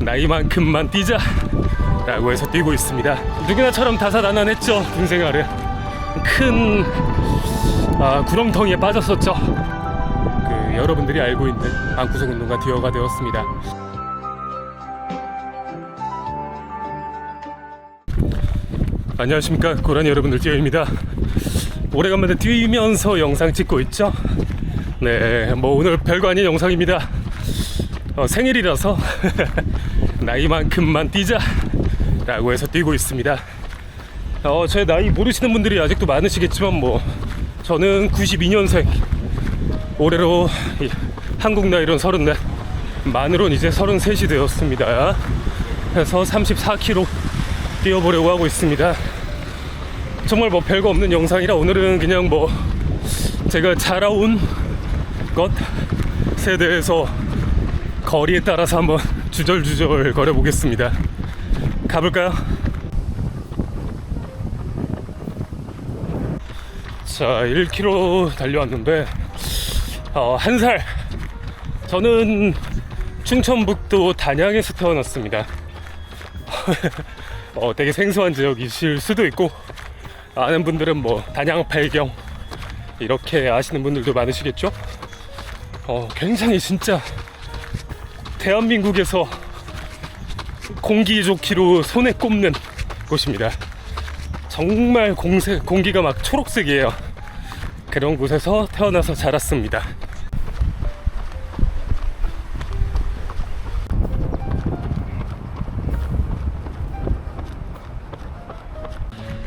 나이만큼만 뛰자. 라고 해서 뛰고 있습니다. 누구나처럼 다사다난했죠 군 생활은 큰 아, 구렁텅이에 빠졌었죠. 그 여러분들이 알고 있는 방구석 운동가 듀어가 되었습니다. 안녕하십니까. 고라니 여러분들 듀어입니다. 오래간만에 뛰면서 영상 찍고 있죠? 네, 뭐 오늘 별거 아닌 영상입니다. 어, 생일이라서 나이만큼만 뛰자 라고 해서 뛰고 있습니다. 어, 제 나이 모르시는 분들이 아직도 많으시겠지만 뭐 저는 92년생 올해로 이 한국 나이로는 34 만으로는 이제 33이 되었습니다. 그래서 34km 뛰어보려고 하고 있습니다. 정말 뭐 별거 없는 영상이라 오늘은 그냥 뭐 제가 자라온 것에 대해서 거리에 따라서 한번 주절주절 거려 보겠습니다. 가볼까요? 자, 1km 달려왔는데 어, 한 살. 저는 충청북도 단양에서 태어났습니다. 어, 되게 생소한 지역이실 수도 있고 아는 분들은 뭐 단양 팔경 이렇게 아시는 분들도 많으시겠죠? 어, 굉장히 진짜 대한민국에서 공기 좋기로 손에 꼽는 곳입니다. 정말 공세, 공기가 막 초록색이에요. 그런 곳에서 태어나서 자랐습니다.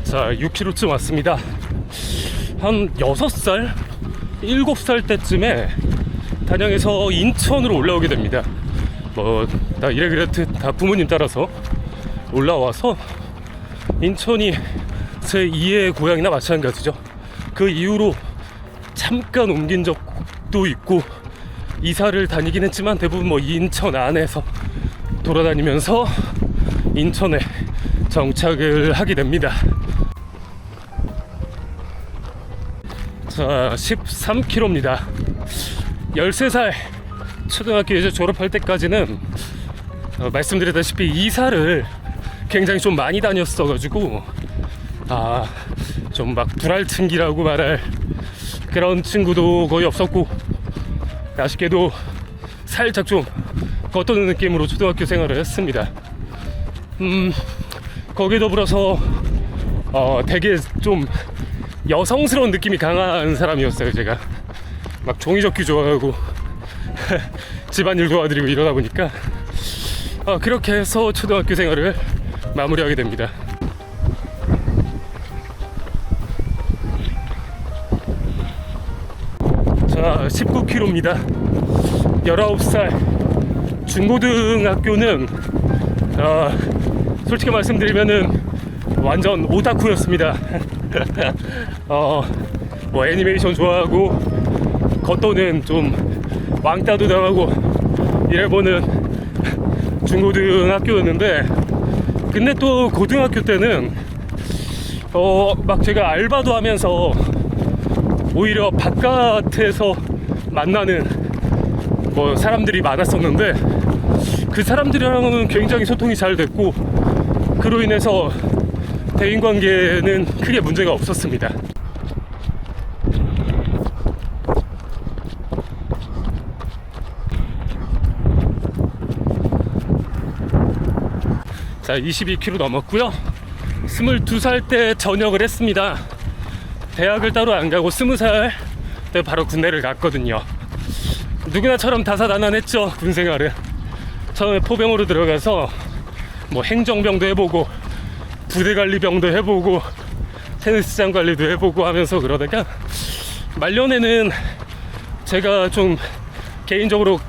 자, 6km쯤 왔습니다. 한 6살, 7살 때쯤에 단양에서 인천으로 올라오게 됩니다. 뭐, 다 이래그랬듯 다 부모님 따라서 올라와서 인천이 제 2의 고향이나 마찬가지죠. 그 이후로 잠깐 옮긴 적도 있고 이사를 다니긴 했지만 대부분 뭐 인천 안에서 돌아다니면서 인천에 정착을 하게 됩니다. 자, 13km입니다. 13살 초등학교 이제 졸업할 때까지는 어, 말씀드렸다시피 이사를 굉장히 좀 많이 다녔어가지고 아 좀 막 불알층기라고 말할 그런 친구도 거의 없었고 아쉽게도 살짝 좀 겉도는 느낌으로 초등학교 생활을 했습니다. 음 거기에 더불어서 어 되게 좀 여성스러운 느낌이 강한 사람이었어요 제가 막 종이접기 좋아하고 집안일 도와드리고 이러다 보니까 어, 그렇게 해서 초등학교 생활을 마무리하게 됩니다. 자 19km입니다. 19살 중고등학교는 아, 솔직히 말씀드리면은 완전 오타쿠였습니다. 어, 뭐 애니메이션 좋아하고 겉도는 좀 왕따도 당하고 이래보는 중고등학교였는데 근데 또 고등학교 때는 어 막 제가 알바도 하면서 오히려 바깥에서 만나는 뭐 사람들이 많았었는데 그 사람들이랑은 굉장히 소통이 잘 됐고 그로 인해서 대인 관계는 크게 문제가 없었습니다. 자, 22km 넘었고요. 22살 때 전역을 했습니다. 대학을 따로 안 가고 20살 때 바로 군대를 갔거든요. 누구나처럼 다사다난했죠, 군 생활은. 처음에 포병으로 들어가서 뭐 행정병도 해보고 부대 관리병도 해보고 테니스장 관리도 해보고 하면서 그러다가 말년에는 제가 좀 개인적으로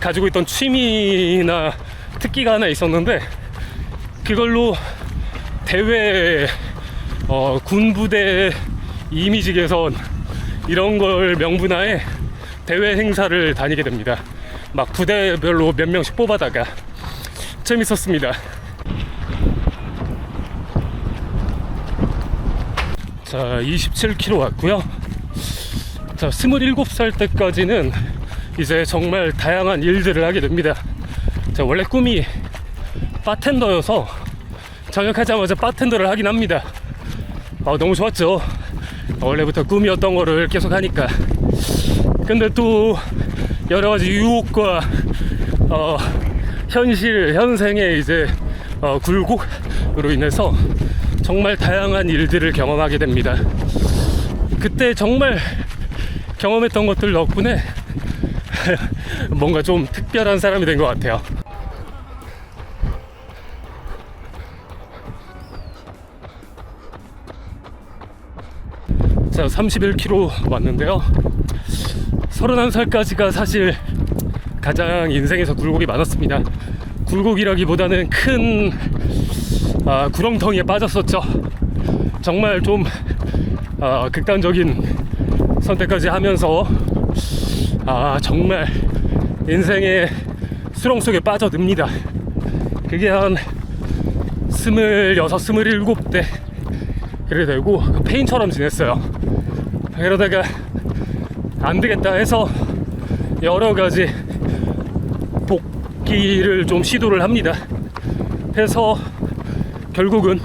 가지고 있던 취미나 특기가 하나 있었는데 그걸로 대회 어, 군부대 이미지 개선 이런 걸 명분하에 대회 행사를 다니게 됩니다. 막 부대별로 몇 명씩 뽑아다가 재밌었습니다. 자, 27km 왔고요. 자, 27살 때까지는 이제 정말 다양한 일들을 하게 됩니다. 자, 원래 꿈이 바텐더여서 전역하자마자 바텐더를 하긴 합니다. 어, 너무 좋았죠. 원래부터 꿈이었던 거를 계속 하니까. 근데 또 여러 가지 유혹과 어, 현실, 현생의 이제 어, 굴곡으로 인해서 정말 다양한 일들을 경험하게 됩니다. 그때 정말 경험했던 것들 덕분에 뭔가 좀 특별한 사람이 된 것 같아요. 자, 31km 왔는데요. 31살까지가 사실 가장 인생에서 굴곡이 많았습니다. 굴곡이라기보다는 큰 아, 구렁텅이에 빠졌었죠. 정말 좀 아, 극단적인 선택까지 하면서 아 정말 인생의 수렁 속에 빠져듭니다. 그게 한 스물여섯, 스물일곱 때 그래 되고 그 페인처럼 지냈어요. 그러다가 안 되겠다 해서 여러 가지 복귀를 좀 시도를 합니다. 해서 결국은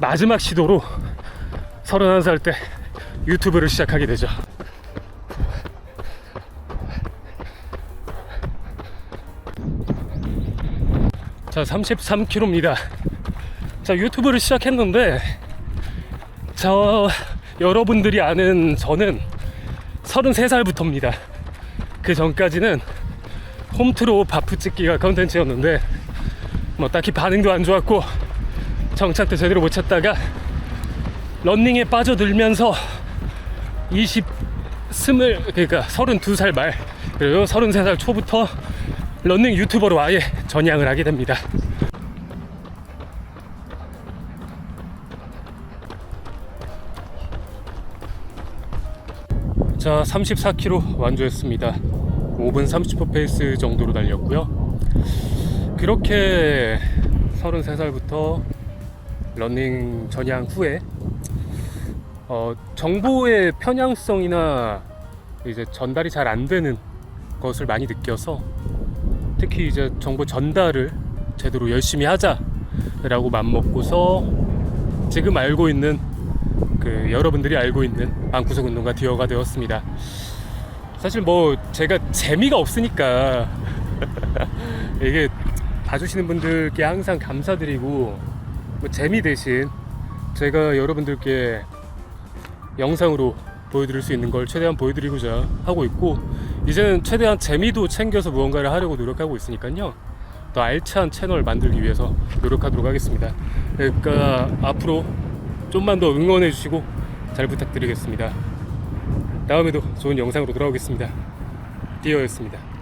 마지막 시도로 31살 때 유튜브를 시작하게 되죠. 자, 33km입니다. 자, 유튜브를 시작했는데, 저, 여러분들이 아는 저는 33살부터입니다. 그 전까지는 홈트로 바프 찍기가 컨텐츠였는데, 뭐 딱히 반응도 안 좋았고, 정착도 제대로 못 찾다가, 런닝에 빠져들면서 20, 스물, 그러니까 32살 말, 그리고 33살 초부터 런닝 유튜버로 아예 전향을 하게 됩니다. 자, 34km 완주했습니다. 5분 30초 페이스 정도로 달렸고요. 그렇게 33살부터 런닝 전향 후에 어, 정보의 편향성이나 이제 전달이 잘 안 되는 것을 많이 느껴서 특히 이제 정보 전달을 제대로 열심히 하자라고 맘먹고서 지금 알고 있는 그 여러분들이 알고 있는 방구석 운동가 디어가 되었습니다. 사실 뭐 제가 재미가 없으니까 이게 봐주시는 분들께 항상 감사드리고 뭐 재미 대신 제가 여러분들께 영상으로 보여드릴 수 있는 걸 최대한 보여드리고자 하고 있고 이제는 최대한 재미도 챙겨서 무언가를 하려고 노력하고 있으니까요 더 알찬 채널 만들기 위해서 노력하도록 하겠습니다 그러니까 앞으로 좀만 더 응원해 주시고 잘 부탁드리겠습니다. 다음에도 좋은 영상으로 돌아오겠습니다. 디어였습니다